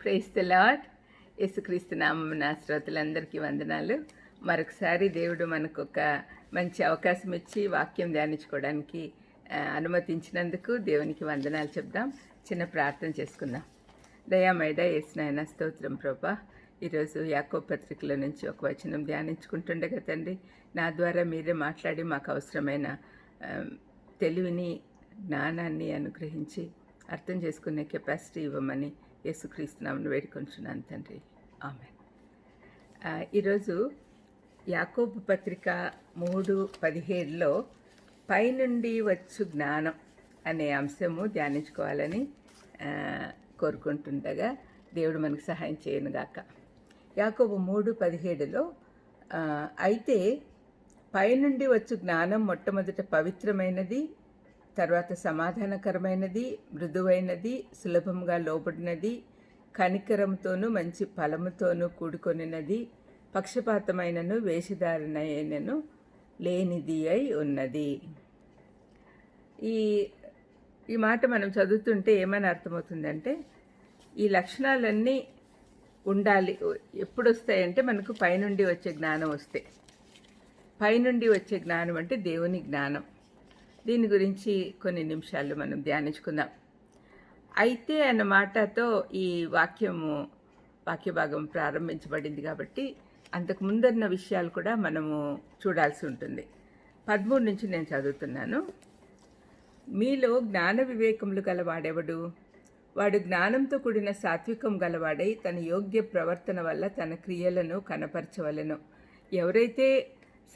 Price the lord యేసుక్రీస్తు నా శ్రోతలందరికీ వందనాలు. మరొకసారి దేవుడు మనకు ఒక మంచి అవకాశం ఇచ్చి వాక్యం ధ్యానించుకోవడానికి అనుమతించినందుకు దేవునికి వందనాలు చెప్దాం. చిన్న ప్రార్థన చేసుకుందాం. దయామైడ యేసునాయన స్తోత్రం ప్రభా. ఈరోజు యాకో పత్రికల నుంచి ఒక వచనం ధ్యానించుకుంటుండగా తండ్రి నా ద్వారా మీరే మాట్లాడి మాకు అవసరమైన తెలివిని జ్ఞానాన్ని అనుగ్రహించి అర్థం చేసుకునే కెపాసిటీ ఇవ్వమని యేసుక్రీస్తునామను వేడుకొంచున్నాను తండ్రి. ఆమె ఈరోజు యాకోబు పత్రిక మూడు పదిహేడులో పైనుండి వచ్చు జ్ఞానం అనే అంశము ధ్యానించుకోవాలని కోరుకుంటుండగా దేవుడు మనకు సహాయం చేయనుగాక యాకోబు మూడు పదిహేడులో అయితే పైనుండి వచ్చు జ్ఞానం మొట్టమొదట పవిత్రమైనది తర్వాత సమాధానకరమైనది మృదువైనది సులభంగా లోబడినది కనికరంతోనూ మంచి ఫలముతోనూ కూడుకొనినది పక్షపాతమైనను వేషధారణైనను లేనిది అయి ఉన్నది. ఈ ఈ మాట మనం చదువుతుంటే ఏమని అర్థమవుతుందంటే ఈ లక్షణాలన్నీ ఉండాలి. ఎప్పుడు వస్తాయంటే మనకు పైనుండి వచ్చే జ్ఞానం వస్తే. పైనుండి వచ్చే జ్ఞానం అంటే దేవుని జ్ఞానం. దీని గురించి కొన్ని నిమిషాలు మనం ధ్యానించుకుందాం. అయితే అన్న మాటతో ఈ వాక్యము వాక్య భాగం ప్రారంభించబడింది కాబట్టి అంతకు ముందన్న విషయాలు కూడా మనము చూడాల్సి ఉంటుంది. పదమూడు నుంచి నేను చదువుతున్నాను. మీలో జ్ఞాన వివేకములు గలవాడెవడు? వాడు జ్ఞానంతో కూడిన సాత్వికం గలవాడై తన యోగ్య ప్రవర్తన వల్ల తన క్రియలను కనపరచవలెను. ఎవరైతే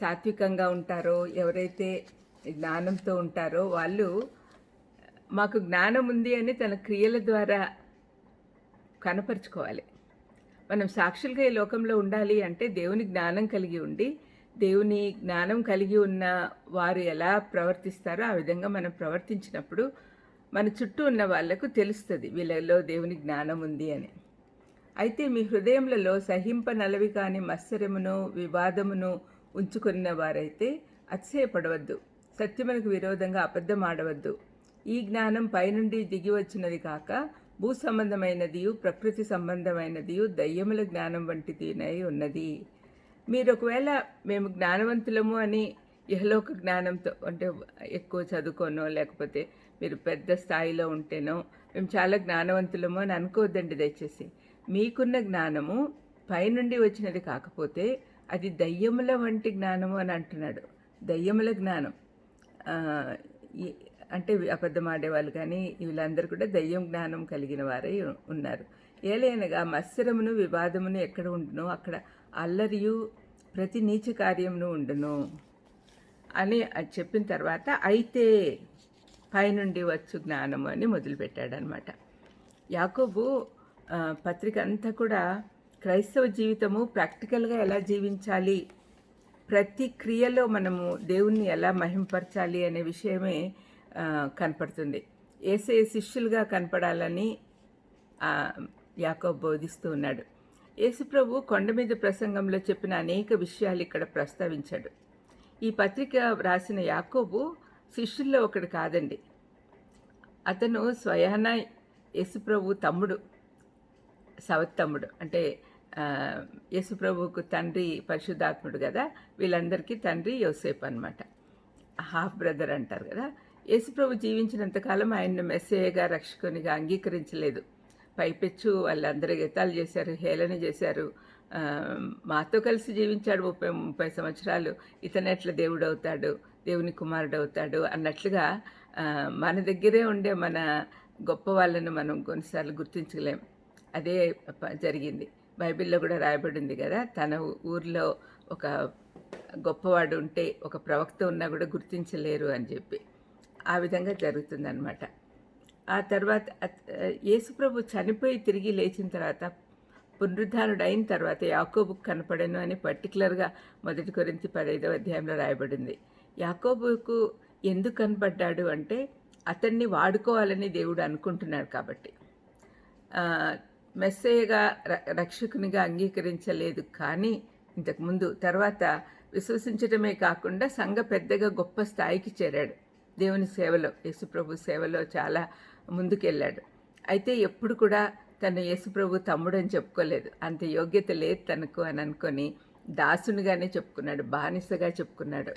సాత్వికంగా ఉంటారో ఎవరైతే జ్ఞానంతో ఉంటారో వాళ్ళు మాకు జ్ఞానం ఉంది అని తన క్రియల ద్వారా కనపరుచుకోవాలి. మనం సాక్షులుగా ఈ లోకంలో ఉండాలి అంటే దేవుని జ్ఞానం కలిగి ఉండి దేవుని జ్ఞానం కలిగి ఉన్న వారు ఎలా ప్రవర్తిస్తారో ఆ విధంగా మనం ప్రవర్తించినప్పుడు మన చుట్టూ ఉన్న వాళ్ళకు తెలుస్తుంది వీళ్ళలో దేవుని జ్ఞానం ఉంది అని. అయితే మీ హృదయంలో సహింప నలవి కాని మత్సరమును వివాదమును ఉంచుకున్న వారైతే అతిశయపడవద్దు. సత్యమునకు విరోధంగా అబద్ధం ఆడవద్దు ఈ జ్ఞానం పైనుండి దిగి వచ్చినది కాక భూ సంబంధమైనదియు ప్రకృతి సంబంధమైనదియు దయ్యముల జ్ఞానం వంటిదినై ఉన్నది. మీరు ఒకవేళ మేము జ్ఞానవంతులము అని ఇహలోక జ్ఞానంతో అంటే ఎక్కువ చదువుకోనో లేకపోతే మీరు పెద్ద స్థాయిలో ఉంటేనో మేము చాలా జ్ఞానవంతులము అని అనుకోవద్దండి దయచేసి. మీకున్న జ్ఞానము పైనుండి వచ్చినది కాకపోతే అది దయ్యముల వంటి జ్ఞానము అని అంటున్నాడు. దయ్యముల జ్ఞానం. అంటే అబద్ధం ఆడేవాళ్ళు కానీ వీళ్ళందరూ కూడా దయ్యం జ్ఞానం కలిగిన వారై ఉన్నారు. ఏలైనగా మత్సరమును వివాదమును ఎక్కడ ఉండునో? అక్కడ అల్లరియు ప్రతి నీచ కార్యమును ఉండును. అని అది చెప్పిన తర్వాత అయితే పైనుండి వచ్చు జ్ఞానము అని మొదలుపెట్టాడనమాట. యాకోబు పత్రిక అంతా కూడా క్రైస్తవ జీవితము ప్రాక్టికల్గా ఎలా జీవించాలి? ప్రతి క్రియలో మనము దేవుణ్ణి ఎలా మహింపరచాలి అనే విషయమే కనపడుతుంది. ఏసే శిష్యులుగా కనపడాలని యాకోబ్ బోధిస్తూ ఉన్నాడు. యేసుప్రభు కొండ మీద ప్రసంగంలో చెప్పిన అనేక విషయాలు ఇక్కడ ప్రస్తావించాడు. ఈ పత్రిక రాసిన యాకోబు శిష్యుల్లో ఒకడు కాదండి. అతను స్వయాన యేసుప్రభు తమ్ముడు సవత్తమ్ముడు అంటే యేసుప్రభువుకు తండ్రి పరిశుద్ధాత్ముడు కదా వీళ్ళందరికీ తండ్రి యోసేపు అనమాట హాఫ్ బ్రదర్ అంటారు కదా. యేసుప్రభు జీవించినంతకాలం ఆయన్ను మెస్సేయగా రక్షకునిగా అంగీకరించలేదు. పైపెచ్చు వాళ్ళందరూ గీతాలు చేశారు హేళన చేశారు. మాతో కలిసి జీవించాడు ముప్పై ముప్పై సంవత్సరాలు. ఇతను ఎట్లా దేవుడు అవుతాడు దేవుని కుమారుడు అవుతాడు అన్నట్లుగా మన దగ్గరే ఉండే మన గొప్ప వాళ్ళను మనం కొన్నిసార్లు గుర్తించలేం. అదే జరిగింది. బైబిల్లో కూడా రాయబడింది కదా తన ఊర్లో ఒక గొప్పవాడు ఉంటే ఒక ప్రవక్త ఉన్నా కూడా గుర్తించలేరు అని చెప్పి. ఆ విధంగా జరుగుతుందన్నమాట. ఆ తర్వాత యేసుప్రభు చనిపోయి తిరిగి లేచిన తర్వాత పునరుద్ధానుడు అయిన తర్వాత యాకోబుకు కనపడను అని పర్టికులర్గా మొదటి గురించి పదైదవ అధ్యాయంలో రాయబడింది. యాకోబుకు ఎందుకు కనపడ్డాడు అంటే అతన్ని వాడుకోవాలని దేవుడు అనుకుంటున్నాడు కాబట్టి. మెస్సేయగా ర- రక్షకునిగా అంగీకరించలేదు. కానీ ఇంతకుముందు తర్వాత విశ్వసించడమే కాకుండా సంఘ పెద్దగా గొప్ప స్థాయికి చేరాడు. దేవుని సేవలో యేసుప్రభు సేవలో చాలా ముందుకెళ్ళాడు. అయితే ఎప్పుడు కూడా తను యేసుప్రభు తమ్ముడు అని చెప్పుకోలేదు. అంత యోగ్యత లేదు తనకు అని అనుకొని దాసునిగానే చెప్పుకున్నాడు బానిసగా చెప్పుకున్నాడు.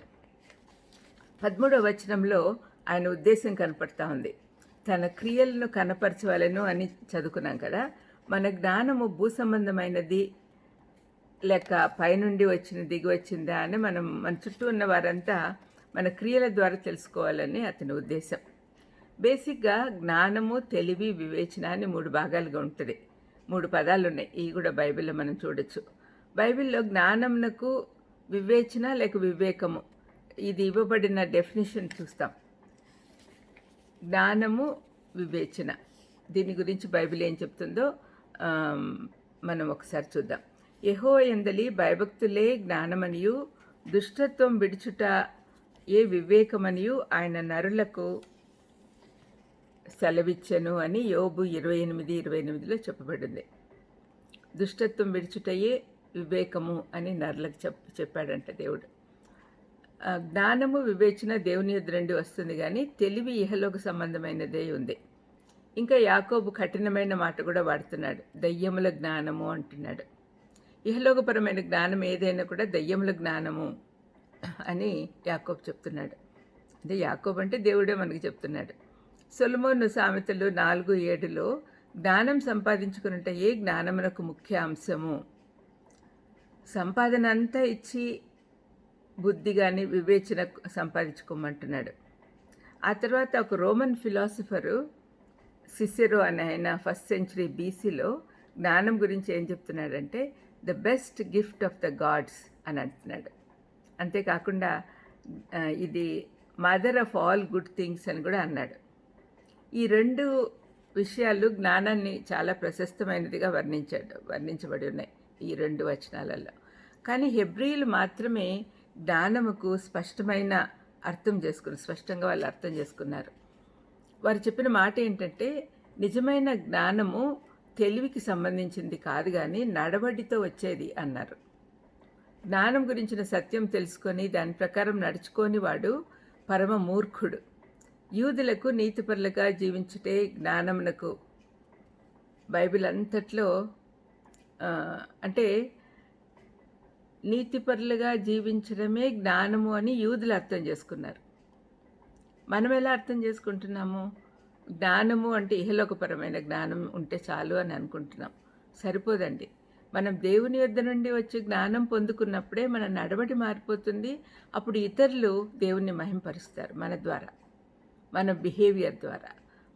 పదమూడవ వచనంలో ఆయన ఉద్దేశం కనపడతా ఉంది. తన క్రియలను కనపరచవలను అని చదువుకున్నాం కదా మన జ్ఞానము భూ సంబంధమైనది లేక పైనుండి వచ్చిన దిగి వచ్చిందా అని మనం మన చుట్టూ ఉన్న వారంతా మన క్రియల ద్వారా తెలుసుకోవాలని అతని ఉద్దేశం. బేసిక్గా జ్ఞానము తెలివి వివేచన అని మూడు భాగాలుగా ఉంటుంది. మూడు పదాలు ఉన్నాయి ఇవి కూడా బైబిల్లో మనం చూడొచ్చు. బైబిల్లో జ్ఞానమునకు వివేచన లేక వివేకము ఇది ఇవ్వబడిన డెఫినేషన్ చూస్తాం. జ్ఞానము వివేచన. దీని గురించి బైబిల్ ఏం చెప్తుందో మనం ఒకసారి చూద్దాం. యహో ఎందలి భయభక్తులే జ్ఞానమనియు దుష్టత్వం విడుచుట ఏ వివేకమనియు ఆయన నరులకు సెలవిచ్చెను అని యోబు ఇరవై ఎనిమిది ఇరవై ఎనిమిదిలో చెప్పబడింది. దుష్టత్వం విడుచుటయే వివేకము అని నరులకు చెప్ చెప్పాడంట దేవుడు. జ్ఞానము వివేచన దేవుని ఎదురండి వస్తుంది కానీ తెలివి ఇహలోక సంబంధమైనదే ఉంది. ఇంకా యాకోబు కఠినమైన మాట కూడా వాడుతున్నాడు. దయ్యముల జ్ఞానము అంటున్నాడు. ఇహలోకపరమైన జ్ఞానం ఏదైనా కూడా దయ్యముల జ్ఞానము అని యాకోబు చెప్తున్నాడు. అంటే యాకోబు అంటే దేవుడే మనకి చెప్తున్నాడు. సొలమోను సామెతలు నాలుగు ఏడులో జ్ఞానం సంపాదించుకున్నట్ట ఏ జ్ఞానమునకు ముఖ్య అంశము? సంపాదన అంతా ఇచ్చి బుద్ధి కానీ వివేచన సంపాదించుకోమంటున్నాడు. ఆ తర్వాత ఒక రోమన్ ఫిలాసఫరు సిసిరో అని ఆయన ఫస్ట్ సెంచరీ బీసీలో జ్ఞానం గురించి ఏం చెప్తున్నాడంటే the best gift of the gods అని అంటున్నాడు. అంతేకాకుండా ఇది mother of all good things అని కూడా అన్నాడు. ఈ రెండు విషయాలు జ్ఞానాన్ని చాలా ప్రశస్తమైనదిగా వర్ణించాడు వర్ణించబడి ఉన్నాయి ఈ రెండు వచనాలలో. కానీ హెబ్రియులు మాత్రమే జ్ఞానముకు స్పష్టమైన అర్థం చేసుకున్నారు స్పష్టంగా వాళ్ళు అర్థం చేసుకున్నారు. వారు చెప్పిన మాట ఏంటంటే నిజమైన జ్ఞానము తెలివికి సంబంధించింది కాదు కానీ నడవడితో వచ్చేది అన్నారు. జ్ఞానం గురించిన సత్యం తెలుసుకొని దాని ప్రకారం నడుచుకొని వాడు పరమ మూర్ఖుడు. యూదులకు నీతిపరులుగా జీవించుటే జ్ఞానమునకు బైబిల్ అంతట్లో అంటే నీతిపరులుగా జీవించడమే జ్ఞానము అని యూదులు అర్థం చేసుకున్నారు. మనం ఎలా అర్థం చేసుకుంటున్నాము? జ్ఞానము అంటే ఇహలోకపరమైన జ్ఞానం ఉంటే చాలు అని అనుకుంటున్నాం. సరిపోదండి. మనం దేవుని యొద్ద నుండి వచ్చే జ్ఞానం పొందుకున్నప్పుడే మన నడవడి మారిపోతుంది. అప్పుడు ఇతరులు దేవుణ్ణి మహింపరుస్తారు మన ద్వారా మన బిహేవియర్ ద్వారా.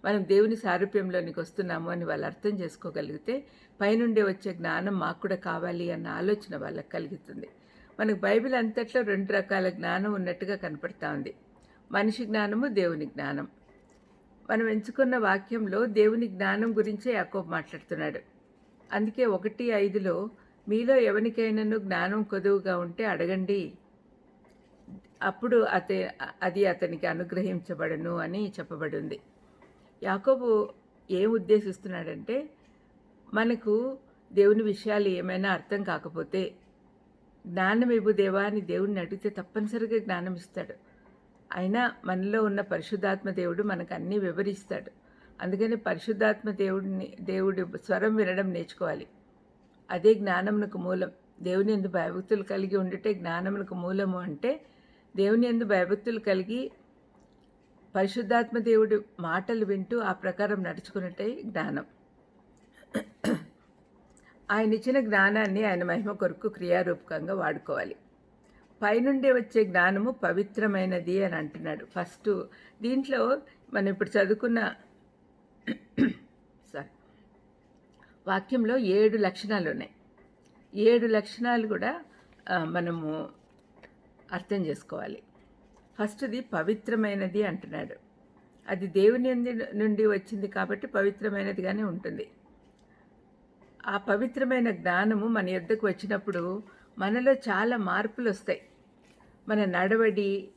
మనం దేవుని సారూప్యంలోనికి వస్తున్నాము అని వాళ్ళు అర్థం చేసుకోగలిగితే పైనుండి వచ్చే జ్ఞానం మాకు కూడా కావాలి అన్న ఆలోచన వాళ్ళకి కలుగుతుంది. మనకు బైబిల్ అంతట్లో రెండు రకాల జ్ఞానం ఉన్నట్టుగా కనపడతా ఉంది. మనిషి జ్ఞానము దేవుని జ్ఞానం. మనం ఎంచుకున్న వాక్యంలో దేవుని జ్ఞానం గురించే యాకోబ్ మాట్లాడుతున్నాడు. అందుకే ఒకటి ఐదులో మీలో ఎవరికైనాను జ్ఞానం కొదువుగా ఉంటే అడగండి. అప్పుడు అత అది అతనికి అనుగ్రహించబడను అని చెప్పబడింది. యాకోబు ఏం ఉద్దేశిస్తున్నాడంటే మనకు దేవుని విషయాలు ఏమైనా అర్థం కాకపోతే జ్ఞానం ఇవ్వు దేవా అని దేవుణ్ణి అడిగితే తప్పనిసరిగా జ్ఞానం ఇస్తాడు అయినా మనలో ఉన్న పరిశుద్ధాత్మ దేవుడు మనకు అన్నీ వివరిస్తాడు. అందుకని పరిశుద్ధాత్మ దేవుడిని దేవుడి స్వరం వినడం నేర్చుకోవాలి. అదే జ్ఞానమునకు మూలం. దేవుని ఎందు భయభక్తులు కలిగి ఉండుటే జ్ఞానమునకు మూలము అంటే దేవుని ఎందు భయభక్తులు కలిగి పరిశుద్ధాత్మ దేవుడి మాటలు వింటూ ఆ ప్రకారం నడుచుకున్నట్టే జ్ఞానం. ఆయన ఇచ్చిన జ్ఞానాన్ని ఆయన మహిమ కొరకు క్రియారూపకంగా వాడుకోవాలి. పైనుండి వచ్చే జ్ఞానము పవిత్రమైనది అని అంటున్నాడు. ఫస్ట్ దీంట్లో మనం ఇప్పుడు చదువుకున్న సారీ వాక్యంలో ఏడు లక్షణాలు ఉన్నాయి. ఏడు లక్షణాలు కూడా మనము అర్థం చేసుకోవాలి. ఫస్ట్ది పవిత్రమైనది అంటున్నాడు. అది దేవుని నుండి వచ్చింది కాబట్టి పవిత్రమైనదిగానే ఉంటుంది. ఆ పవిత్రమైన జ్ఞానము మన యొద్దకు వచ్చినప్పుడు మనలో చాలా మార్పులు వస్తాయి. మన నడవడి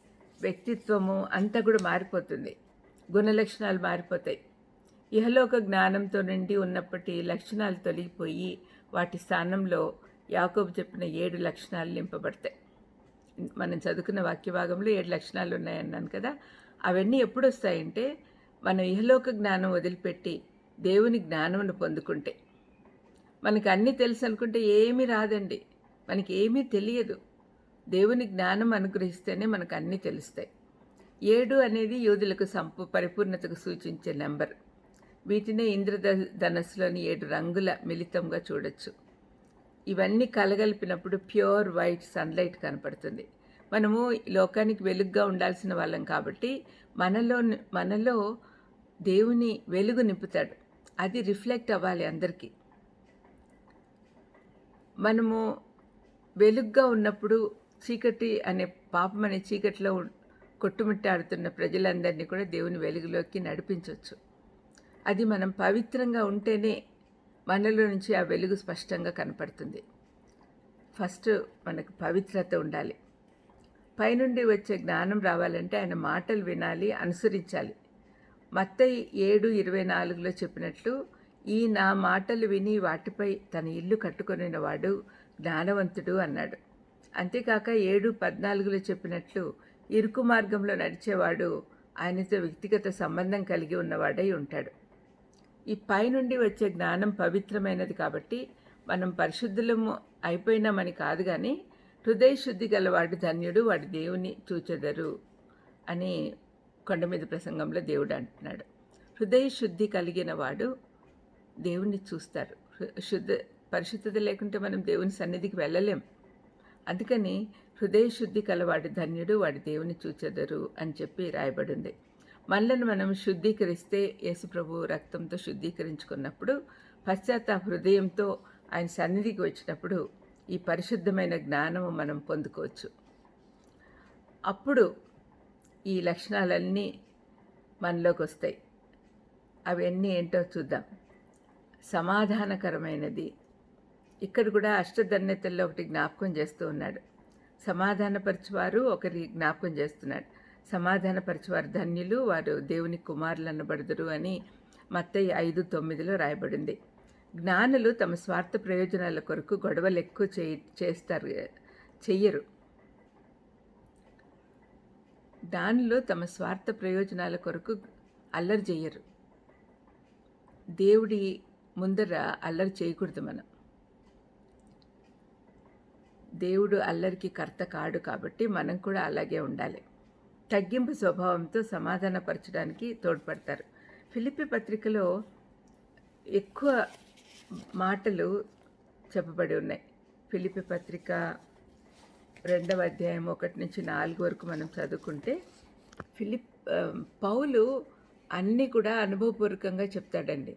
వ్యక్తిత్వము అంతా కూడా మారిపోతుంది. గుణలక్షణాలు మారిపోతాయి. ఇహలోక జ్ఞానంతో నిండి ఉన్నప్పటి లక్షణాలు తొలగిపోయి వాటి స్థానంలో యాకోబు చెప్పిన ఏడు లక్షణాలు నింపబడతాయి. మనం చదువుకున్న వాక్య భాగంలో ఏడు లక్షణాలు ఉన్నాయన్నాను కదా అవన్నీ ఎప్పుడు వస్తాయంటే మనం ఇహలోక జ్ఞానం వదిలిపెట్టి దేవుని జ్ఞానమును పొందుకుంటే. మనకు అన్నీ తెలుసు అనుకుంటే ఏమీ రాదండి. మనకి ఏమీ తెలియదు. దేవుని జ్ఞానం అనుగ్రహిస్తేనే మనకు అన్నీ తెలుస్తాయి. ఏడు అనేది యూదులకు సంపు పరిపూర్ణతకు సూచించే నెంబర్. వీటినే ఇంద్రధ ధనస్సులోని ఏడు రంగుల మిళితంగా చూడొచ్చు. ఇవన్నీ కలగలిపినప్పుడు ప్యూర్ వైట్ సన్లైట్ కనపడుతుంది. మనము లోకానికి వెలుగుగా ఉండాల్సిన వాళ్ళం కాబట్టి మనలో మనలో దేవుని వెలుగు నింపుతాడు. అది రిఫ్లెక్ట్ అవ్వాలి అందరికీ. మనము వెలుగ్గా ఉన్నప్పుడు చీకటి అనే పాపం అనే చీకటిలో కొట్టుమిట్టాడుతున్న ప్రజలందరినీ కూడా దేవుని వెలుగులోకి నడిపించవచ్చు అది మనం పవిత్రంగా ఉంటేనే మనలో నుంచి ఆ వెలుగు స్పష్టంగా కనపడుతుంది. ఫస్ట్ మనకు పవిత్రత ఉండాలి. పైనుండి వచ్చే జ్ఞానం రావాలంటే ఆయన మాటలు వినాలి అనుసరించాలి. మత్తయి ఏడు ఇరవై నాలుగులో చెప్పినట్లు ఈ నా మాటలు విని వాటిపై తన ఇల్లు కట్టుకొనినవాడు జ్ఞానవంతుడు అన్నాడు. అంతేకాక ఏడు పద్నాలుగులో చెప్పినట్లు ఇరుకు మార్గంలో నడిచేవాడు ఆయనతో వ్యక్తిగత సంబంధం కలిగి ఉన్నవాడై ఉంటాడు. ఈ పైనుండి వచ్చే జ్ఞానం పవిత్రమైనది కాబట్టి మనం పరిశుద్ధులము అయిపోయినామని కాదు కానీ హృదయ శుద్ధి గలవాడు ధన్యుడు వాడి దేవుని చూచెదరు అని కొండ మీద ప్రసంగంలో దేవుడు అంటున్నాడు. హృదయ శుద్ధి కలిగిన వాడు దేవుణ్ణి చూస్తారు. శుద్ధ పరిశుద్ధత లేకుంటే మనం దేవుని సన్నిధికి వెళ్ళలేం. అందుకని హృదయశుద్ధి కలవాడి ధన్యుడు వాడి దేవుని చూచెదరు అని చెప్పి రాయబడింది. మనలను మనం శుద్ధీకరిస్తే యేసుప్రభు రక్తంతో శుద్ధీకరించుకున్నప్పుడు పశ్చాత్త హృదయంతో ఆయన సన్నిధికి వచ్చినప్పుడు ఈ పరిశుద్ధమైన జ్ఞానము మనం పొందుకోవచ్చు. అప్పుడు ఈ లక్షణాలన్నీ మనలోకి వస్తాయి అవన్నీ ఏంటో చూద్దాం. సమాధానకరమైనది ఇక్కడ కూడా అష్టధన్యతల్లో ఒకటి జ్ఞాపకం చేస్తూ ఉన్నాడు. సమాధానపరచువారు ఒకరి జ్ఞాపకం చేస్తున్నాడు. సమాధానపరచువారు ధన్యులు వారు దేవుని కుమారులు అనబడదురు అని మత్తయ్య ఐదు తొమ్మిదిలో రాయబడింది. జ్ఞానులు తమ స్వార్థ ప్రయోజనాల కొరకు గొడవలు ఎక్కువ చేయి చేస్తారు చెయ్యరు. జ్ఞానులు తమ స్వార్థ ప్రయోజనాల కొరకు అల్లరి చేయరు దేవుడి ముందర అల్లరి చేయకూడదు మనం. దేవుడు అల్లరికి కర్త కాడు కాబట్టి మనం కూడా అలాగే ఉండాలి. తగ్గింపు స్వభావంతో సమాధానపరచడానికి తోడ్పడతారు. ఫిలిపి పత్రికలో ఎక్కువ మాటలు చెప్పబడి ఉన్నాయి. ఫిలిపి పత్రిక రెండవ అధ్యాయం ఒకటి నుంచి నాలుగు వరకు మనం చదువుకుంటే ఫిలిప్ పౌలు అన్నీ కూడా అనుభవపూర్వకంగా చెప్తాడండి.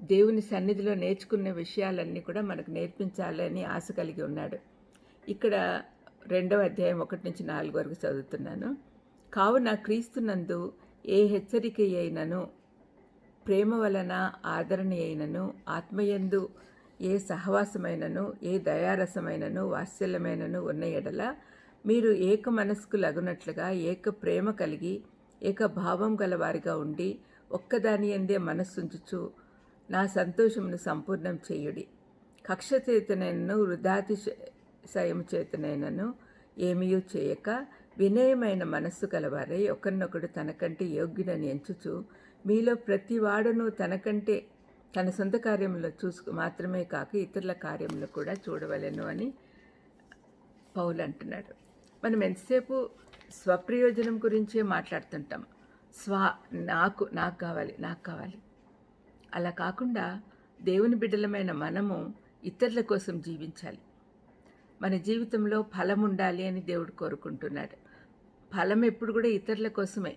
దేవుని సన్నిధిలో నేర్చుకునే విషయాలన్నీ కూడా మనకు నేర్పించాలని ఆశ కలిగి ఉన్నాడు. ఇక్కడ రెండవ అధ్యాయం ఒకటి నుంచి నాలుగు వరకు చదువుతున్నాను. కావున క్రీస్తునందు ఏ హెచ్చరిక అయినను ప్రేమ వలన ఆదరణ అయినను ఆత్మయందు ఏ సహవాసమైనను ఏ దయారసమైనను వాత్సల్యమైనను ఉన్న ఎడల మీరు ఏక మనస్కు లగునట్లుగా ఏక ప్రేమ కలిగి ఏక భావం గలవారిగా ఉండి ఒక్కదాని ఎందే మనస్సుంచుచు నా సంతోషమును సంపూర్ణం చేయుడి. కక్షచేతనను వృధాతిశ సయము చేతనైనను ఏమీయూ చేయక వినయమైన మనస్సు కలవారై ఒకరినొకడు తనకంటే యోగ్యుడని ఎంచుచు మీలో ప్రతి వాడును తనకంటే తన సొంత కార్యంలో చూసుకు మాత్రమే కాక ఇతరుల కార్యంలో కూడా చూడవలెను అని పౌలు అంటున్నాడు మనం ఎంతసేపు స్వప్రయోజనం గురించే మాట్లాడుతుంటాం. స్వ నాకు నాకు కావాలి నాకు కావాలి. అలా కాకుండా దేవుని బిడ్డలమైన మనము ఇతరుల కోసం జీవించాలి. మన జీవితంలో ఫలం ఉండాలి అని దేవుడు కోరుకుంటున్నాడు. ఫలం ఎప్పుడు కూడా ఇతరుల కోసమే.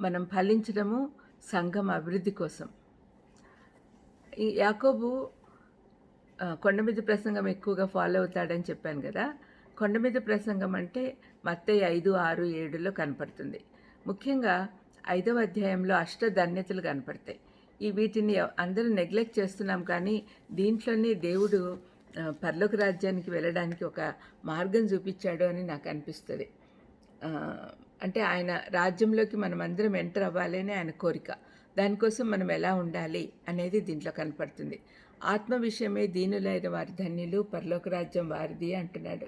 మనం ఫలించడము సంఘం అభివృద్ధి కోసం. ఈ యాకోబు కొండ మీద ప్రసంగం ఎక్కువగా ఫాలో అవుతాడని చెప్పాను కదా. కొండ మీద ప్రసంగం అంటే మత్తయ్య ఐదు ఆరు ఏడులో కనపడుతుంది. ముఖ్యంగా ఐదవ అధ్యాయంలో అష్ట ధన్యతలు కనపడతాయి. ఈ వీటిని అందరూ నెగ్లెక్ట్ చేస్తున్నాం కానీ దీంట్లోనే దేవుడు పర్లోక రాజ్యానికి వెళ్ళడానికి ఒక మార్గం చూపించాడు అని నాకు అనిపిస్తుంది. అంటే ఆయన రాజ్యంలోకి మనం అందరం ఎంటర్ అవ్వాలి అని ఆయన కోరిక. దానికోసం మనం ఎలా ఉండాలి అనేది దీంట్లో కనపడుతుంది. ఆత్మ విషయమే దీనులైన వారి ధన్యులు పరలోక రాజ్యం వారిది అంటున్నాడు.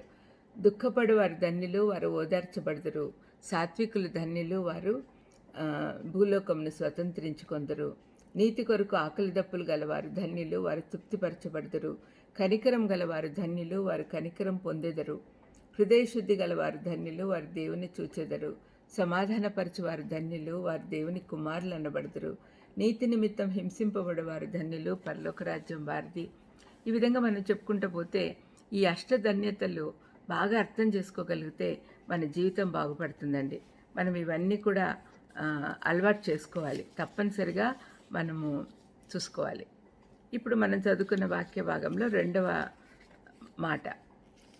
దుఃఖపడు వారి ధన్యులు వారు ఓదార్చబడదురు. సాత్వికులు ధన్యులు వారు భూలోకంను స్వతంత్రించుకొందరు. నీతి కొరకు ఆకలి దప్పులు గలవారు ధన్యులు వారు తృప్తిపరచబడదురు. కనికరం గలవారు ధన్యులు వారు కనికరం పొందెదరు. హృదయశుద్ధి గలవారు ధన్యులు వారు దేవుని చూచెదరు. సమాధానపరచువారు ధన్యులు వారు దేవుని కుమారులు అనబడదురు నీతి నిమిత్తం హింసింపబడేవారు ధన్యులు పరలోక రాజ్యం వారిది. ఈ విధంగా మనం చెప్పుకుంటూ పోతే ఈ అష్టధన్యతలు బాగా అర్థం చేసుకోగలిగితే మన జీవితం బాగుపడుతుందండి. మనం ఇవన్నీ కూడా అలవాటు చేసుకోవాలి. తప్పనిసరిగా మనము చూసుకోవాలి. ఇప్పుడు మనం చదువుకున్న వాక్య భాగంలో రెండవ మాట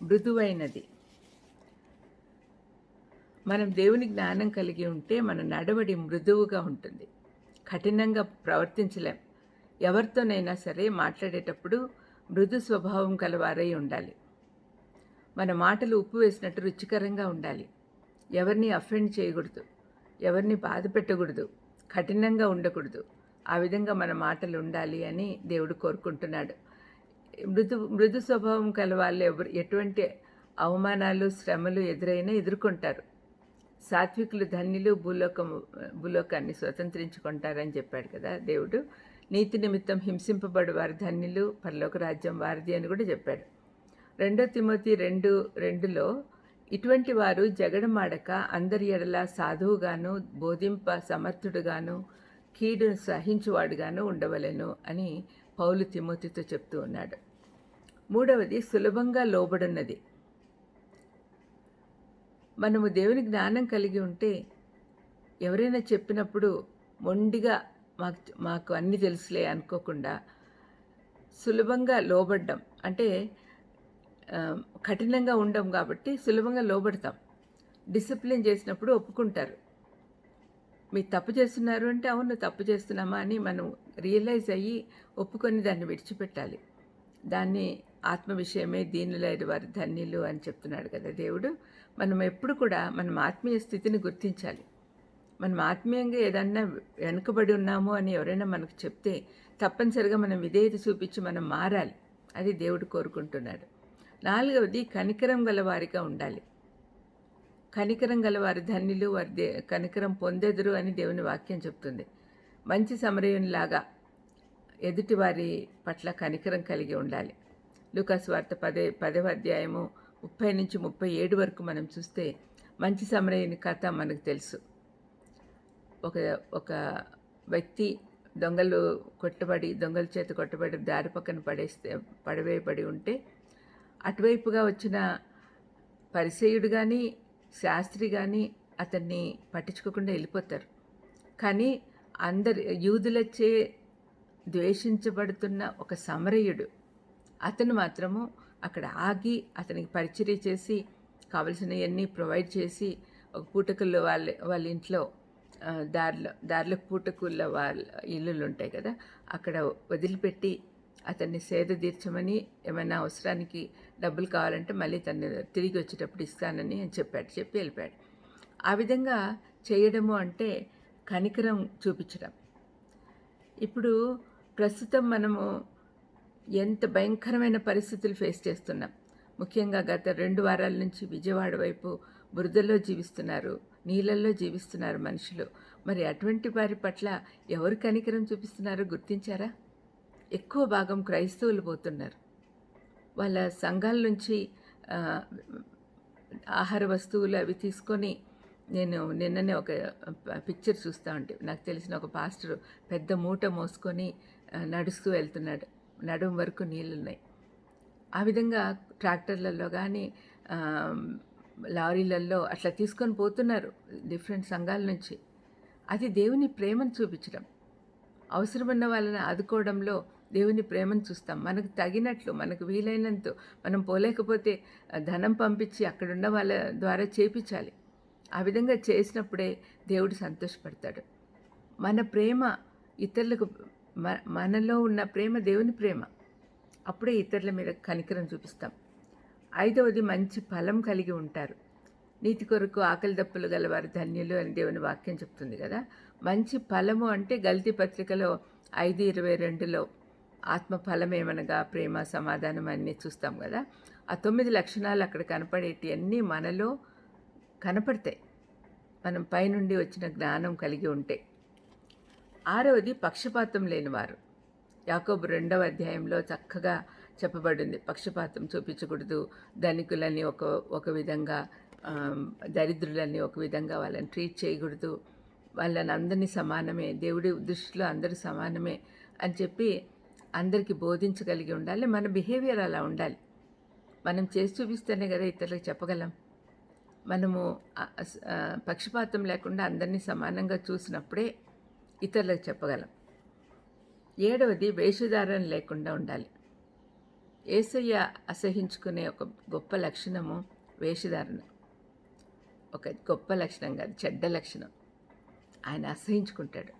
మృదువైనది. మనం దేవుని జ్ఞానం కలిగి ఉంటే మన నడవడి మృదువుగా ఉంటుంది. కఠినంగా ప్రవర్తించలేం. ఎవరితోనైనా సరే మాట్లాడేటప్పుడు మృదు స్వభావం కలవారై ఉండాలి. మన మాటలు ఉప్పు వేసినట్టు రుచికరంగా ఉండాలి. ఎవరిని అఫెండ్ చేయకూడదు. ఎవరిని బాధ పెట్టకూడదు. కఠినంగా ఉండకూడదు. ఆ విధంగా మన మాటలు ఉండాలి అని దేవుడు కోరుకుంటున్నాడు. మృదు మృదు స్వభావం కల వాళ్ళు ఎవరు ఎటువంటి అవమానాలు శ్రమలు ఎదురైనా ఎదుర్కొంటారు. సాత్వికులు ధన్యులు భూలోకము భూలోకాన్ని స్వతంత్రించుకుంటారని చెప్పాడు కదా దేవుడు. నీతి నిమిత్తం హింసింపబడు వారి ధన్యులు పరలోక రాజ్యం వారిది అని కూడా చెప్పాడు. రెండో తిమోతి రెండు రెండులో ఇటువంటి వారు జగడమాడక అందరి ఎడల సాధువుగాను బోధింప సమర్థుడుగాను కీడును సహించువాడుగాను ఉండవలెను అని పౌలు తిమోతితో చెప్తూ ఉన్నాడు. మూడవది సులభంగా లోబడున్నది. మనము దేవుని జ్ఞానం కలిగి ఉంటే ఎవరైనా చెప్పినప్పుడు మొండిగా మాకు మాకు అన్నీ తెలుసులే అనుకోకుండా సులభంగా లోబడ్డం అంటే కఠినంగా ఉండం కాబట్టి సులభంగా లోబడతాం. డిసిప్లిన్ చేసినప్పుడు ఒప్పుకుంటారు. మీరు తప్పు చేస్తున్నారు అంటే అవును తప్పు చేస్తున్నామా అని మనం రియలైజ్ అయ్యి ఒప్పుకొని దాన్ని విడిచిపెట్టాలి. దాన్ని ఆత్మ విషయమే దీనులైన వారి ధన్యులు అని చెప్తున్నాడు కదా దేవుడు. మనం ఎప్పుడు కూడా మనం ఆత్మీయ స్థితిని గుర్తించాలి. మనం ఆత్మీయంగా ఏదన్నా వెనుకబడి ఉన్నాము అని ఎవరైనా మనకు చెప్తే తప్పనిసరిగా మనం విధేయత చూపించి మనం మారాలి. అది దేవుడు కోరుకుంటున్నాడు. నాలుగవది కనికరం గల వారిగా ఉండాలి. కనికరం గల వారి ధన్యులు వారి దే కనికరం పొందెదురు అని దేవుని వాక్యం చెప్తుంది. మంచి సమరయునిలాగా ఎదుటి వారి పట్ల కనికరం కలిగి ఉండాలి. లూకాస్ వార్త పదే పదవ అధ్యాయము ముప్పై నుంచి ముప్పై ఏడు వరకు మనం చూస్తే మంచి సమరయుని కథ మనకు తెలుసు. ఒక ఒక వ్యక్తి దొంగలు కొట్టబడి దొంగల చేత కొట్టబడి దారి పక్కన పడేస్తే పడవేయబడి ఉంటే అటువైపుగా వచ్చిన పరిచయుడు కానీ శాస్త్రి కానీ అతన్ని పట్టించుకోకుండా వెళ్ళిపోతారు. కానీ అందరి యూదులచే ద్వేషించబడుతున్న ఒక సమరయుడు. అతను మాత్రము అక్కడ ఆగి అతనికి పరిచర్య చేసి కావలసినవన్నీ ప్రొవైడ్ చేసి ఒక పూటకుల్లో వాళ్ళ వాళ్ళ ఇంట్లో దారిలో దారిలో పూటకుల్లో వాళ్ళ ఇల్లులు ఉంటాయి కదా అక్కడ వదిలిపెట్టి అతన్ని సేద తీర్చమని ఏమైనా అవసరానికి డబ్బులు కావాలంటే మళ్ళీ తను తిరిగి వచ్చేటప్పుడు ఇస్తానని అని చెప్పాడు చెప్పి వెళ్ళిపోయాడు. ఆ విధంగా చేయడము అంటే కనికరం చూపించడం. ఇప్పుడు ప్రస్తుతం మనము ఎంత భయంకరమైన పరిస్థితులు ఫేస్ చేస్తున్నాం. ముఖ్యంగా గత రెండు వారాల నుంచి విజయవాడ వైపు బురదలో జీవిస్తున్నారు నీళ్ళల్లో జీవిస్తున్నారు మనుషులు. మరి అటువంటి వారి పట్ల ఎవరు కనికరం చూపిస్తున్నారో గుర్తించారా? ఎక్కువ భాగం క్రైస్తవులు పోతున్నారు. వాళ్ళ సంఘాల నుంచి ఆహార వస్తువులు అవి తీసుకొని నేను నిన్ననే ఒక పిక్చర్ చూస్తూ ఉంటే. నాకు తెలిసిన ఒక పాస్టర్ పెద్ద మూట మోసుకొని నడుస్తూ వెళ్తున్నాడు. నడుం వరకు నీళ్ళున్నాయి. ఆ విధంగా ట్రాక్టర్లలో కానీ లారీలలో అట్లా తీసుకొని పోతున్నారు డిఫరెంట్ సంఘాల నుంచి. అది దేవుని ప్రేమను చూపించడం. అవసరమున్న వాళ్ళని ఆదుకోవడంలో దేవుని ప్రేమను చూస్తాం. మనకు తగినట్లు మనకు వీలైనంత మనం పోలేకపోతే ధనం పంపించి అక్కడున్న వాళ్ళ ద్వారా చేపించాలి. ఆ విధంగా చేసినప్పుడే దేవుడు సంతోషపడతాడు. మన ప్రేమ ఇతరులకు మ- మనలో ఉన్న ప్రేమ దేవుని ప్రేమ. అప్పుడే ఇతరుల మీద కనికరం చూపిస్తాం. ఐదవది మంచి ఫలం కలిగి ఉంటారు. నీతి కొరకు ఆకలి దప్పులు గలవారు ధన్యులు అని దేవుని వాక్యం చెప్తుంది కదా. మంచి ఫలము అంటే గల్తీ పత్రికలో ఐదు ఇరవై రెండులో ఆత్మ ఏమనగా ప్రేమ సమాధానం అన్నీ చూస్తాం కదా. ఆ తొమ్మిది లక్షణాలు అక్కడ కనపడేటి అన్నీ మనలో కనపడతాయి. మనం పైనుండి వచ్చిన జ్ఞానం కలిగి ఉంటే. ఆరవది పక్షపాతం లేనివారు. యాకోబు రెండవ అధ్యాయంలో చక్కగా చెప్పబడింది. పక్షపాతం చూపించకూడదు. ధనికులని ఒక ఒక విధంగా దరిద్రులని ఒక విధంగా వాళ్ళని ట్రీట్ చేయకూడదు. వాళ్ళని అందరినీ సమానమే. దేవుడి దృష్టిలో అందరూ సమానమే అని చెప్పి అందరికీ బోధించగలిగి ఉండాలి మన బిహేవియర్ అలా ఉండాలి. మనం చేసి చూపిస్తేనే కదా ఇతరులకు చెప్పగలం. మనము పక్షపాతం లేకుండా అందరినీ సమానంగా చూసినప్పుడే ఇతరులకు చెప్పగలం. ఏడవది వేషధారణ లేకుండా ఉండాలి. ఏసయ్య అసహించుకునే ఒక గొప్ప లక్షణము వేషధారణ. ఒక గొప్ప లక్షణం కాదు చెడ్డ లక్షణం. ఆయన అసహించుకుంటాడు.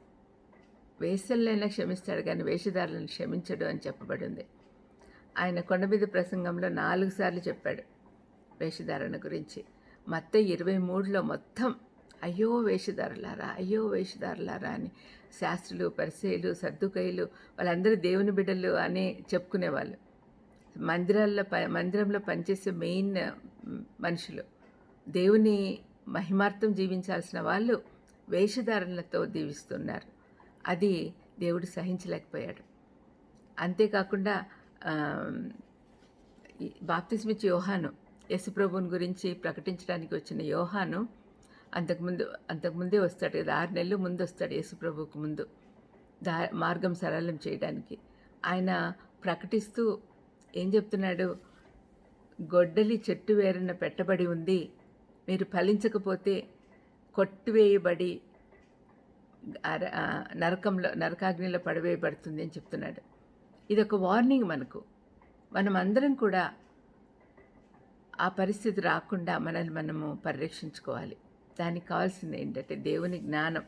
వేసల్లైనా క్షమిస్తాడు కానీ వేషధారులను క్షమించడు అని చెప్పబడింది. ఆయన కొండమీద ప్రసంగంలో నాలుగు సార్లు చెప్పాడు వేషధారణ గురించి. మత్త ఇరవై మూడులో మొత్తం అయ్యో వేషధారులారా అయ్యో వేషధారులారా అని శాస్త్రులు పరిసయులు సర్దుకైలు వాళ్ళందరూ దేవుని బిడ్డలు అని చెప్పుకునేవాళ్ళు. మందిరాల్లో ప మందిరంలో పనిచేసే మెయిన్ మనుషులు. దేవుని మహిమార్థం జీవించాల్సిన వాళ్ళు వేషధారణలతో దీవిస్తున్నారు. అది దేవుడు సహించలేకపోయాడు. అంతేకాకుండా బాప్తిస్మిచ్చి యోహాను యశుప్రభుని గురించి ప్రకటించడానికి వచ్చిన యోహాను అంతకుముందు అంతకుముందే వస్తాడు కదా ఆరు నెలలు ముందు వస్తాడు యేసుప్రభుకు ముందు దా మార్గం సరళం చేయడానికి. ఆయన ప్రకటిస్తూ ఏం చెప్తున్నాడు? గొడ్డలి చెట్టు వేరున పెట్టబడి ఉంది మీరు ఫలించకపోతే కొట్టివేయబడి నరకంలో నరకాగ్నిలో పడవేయబడుతుంది అని చెప్తున్నాడు. ఇది ఒక వార్నింగ్ మనకు. మనం అందరం కూడా ఆ పరిస్థితి రాకుండా మనల్ని మనము పరిరక్షించుకోవాలి. దానికి కావాల్సింది ఏంటంటే దేవుని జ్ఞానం.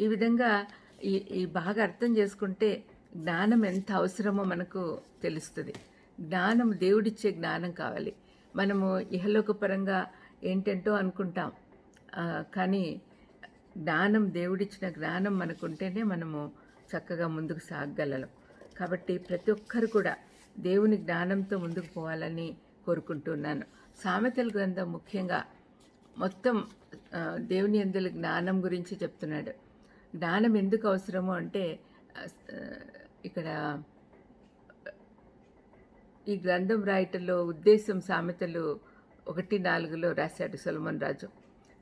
ఈ విధంగా ఈ ఈ బాగా అర్థం చేసుకుంటే జ్ఞానం ఎంత అవసరమో మనకు తెలుస్తుంది. జ్ఞానం దేవుడిచ్చే జ్ఞానం కావాలి. మనము ఇహలోకపరంగా ఏంటంటో అనుకుంటాం. కానీ జ్ఞానం దేవుడిచ్చిన జ్ఞానం మనకుంటేనే మనము చక్కగా ముందుకు సాగగలం కాబట్టి ప్రతి ఒక్కరు కూడా దేవుని జ్ఞానంతో ముందుకు పోవాలని కోరుకుంటున్నాను సామెతల గ్రంథం ముఖ్యంగా మొత్తం దేవుని ఎందుల జ్ఞానం గురించి చెప్తున్నాడు. జ్ఞానం ఎందుకు అవసరము అంటే ఇక్కడ ఈ గ్రంథం రాయటంలో ఉద్దేశం సామెతలు ఒకటి నాలుగులో రాశాడు సొలమన్ రాజు.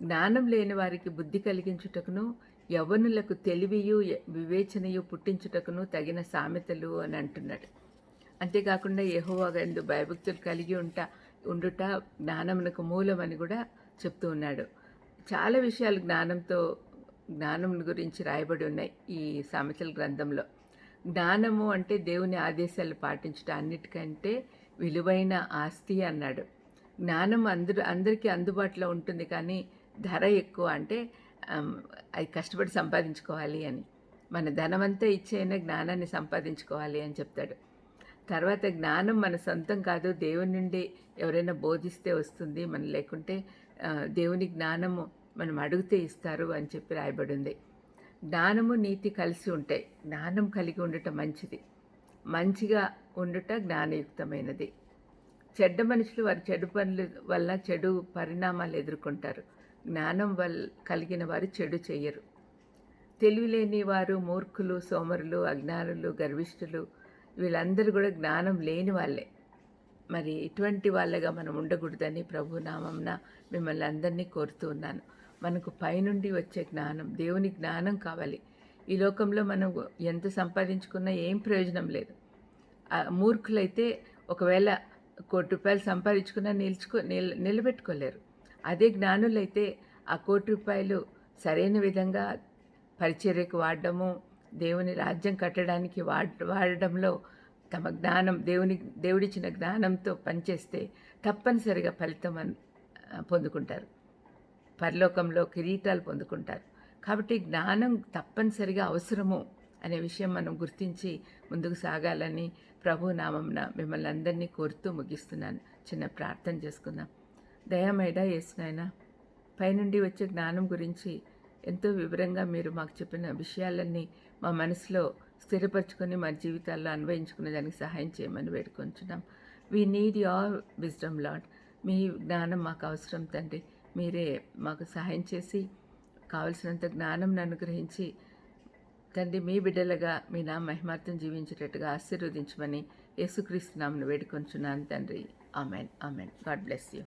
జ్ఞానం లేని వారికి బుద్ధి కలిగించుటకును యవ్వనులకు తెలివియు వివేచనయు పుట్టించుటకును తగిన సామెతలు అని అంటున్నాడు. అంతేకాకుండా యెహోవా ఎందు భయభక్తులు కలిగి ఉంటా ఉండుట జ్ఞానమునకు మూలం అని కూడా చెప్తూ ఉన్నాడు. చాలా విషయాలు జ్ఞానంతో జ్ఞానం గురించి రాయబడి ఉన్నాయి ఈ సామెతల గ్రంథంలో. జ్ఞానము అంటే దేవుని ఆదేశాలు పాటించడం అన్నిటికంటే విలువైన ఆస్తి అన్నాడు. జ్ఞానం అందరూ అందరికీ అందుబాటులో ఉంటుంది కానీ ధర ఎక్కువ అంటే అది కష్టపడి సంపాదించుకోవాలి అని. మన ధనమంతా ఇచ్చైనా జ్ఞానాన్ని సంపాదించుకోవాలి అని చెప్తాడు. తర్వాత జ్ఞానం మన సొంతం కాదు దేవుని నుండి ఎవరైనా బోధిస్తే వస్తుంది మన లేకుంటే దేవుని జ్ఞానము మనం అడిగితే ఇస్తారు అని చెప్పి రాయబడి ఉంది జ్ఞానము నీతి కలిసి ఉంటాయి. జ్ఞానం కలిగి ఉండటం మంచిది. మంచిగా ఉండుట జ్ఞానయుక్తమైనది. చెడ్డ మనుషులు వారి చెడు పనులు వల్ల చెడు పరిణామాలు ఎదుర్కొంటారు. జ్ఞానం వల్ల కలిగిన వారు చెడు చేయరు తెలివిలేని వారు మూర్ఖులు సోమరులు అజ్ఞానులు గర్విష్ఠులు వీళ్ళందరూ కూడా జ్ఞానం లేని వాళ్ళే. మరి ఇటువంటి వాళ్ళగా మనం ఉండకూడదని ప్రభు నామంన మిమ్మల్ని అందరినీ కోరుతూ ఉన్నాను. మనకు పైనుండి వచ్చే జ్ఞానం దేవుని జ్ఞానం కావాలి. ఈ లోకంలో మనం ఎంత సంపాదించుకున్నా ఏం ప్రయోజనం లేదు. మూర్ఖులైతే ఒకవేళ కోటి రూపాయలు సంపాదించుకున్నా నిల్చుకో నిల నిలబెట్టుకోలేరు. అదే జ్ఞానులైతే ఆ కోటి రూపాయలు సరైన విధంగా పరిచర్యకు వాడడము దేవుని రాజ్యం కట్టడానికి వాడ వాడడంలో తమ జ్ఞానం దేవుని దేవుడిచ్చిన జ్ఞానంతో పనిచేస్తే తప్పనిసరిగా ఫలితం పొందుకుంటారు. పరలోకంలో కిరీటాలు పొందుకుంటారు. కాబట్టి జ్ఞానం తప్పనిసరిగా అవసరము అనే విషయం మనం గుర్తించి ముందుకు సాగాలని ప్రభు నామంన మిమ్మల్ని అందరినీ కోరుతూ ముగిస్తున్నాను. చిన్న ప్రార్థన చేసుకుందాం. దయామేడ నాయన పైనుండి వచ్చే జ్ఞానం గురించి ఎంతో వివరంగా మీరు మాకు చెప్పిన విషయాలన్నీ మా మనసులో స్థిరపరచుకొని మా జీవితాల్లో అన్వయించుకునేదానికి సహాయం చేయమని వేడుకొంచున్నాం. We need your wisdom lord మీ జ్ఞానం మాకు అవసరం తండ్రి. మీరే మాకు సహాయం చేసి కావలసినంత జ్ఞానం అనుగ్రహించి తండ్రి మీ బిడ్డలుగా మీ నా మహిమార్థం జీవించేటట్టుగా ఆశీర్వదించమని యేసుక్రీస్తు నామను వేడుకొంచున్నాను తండ్రి. Amen amen God bless you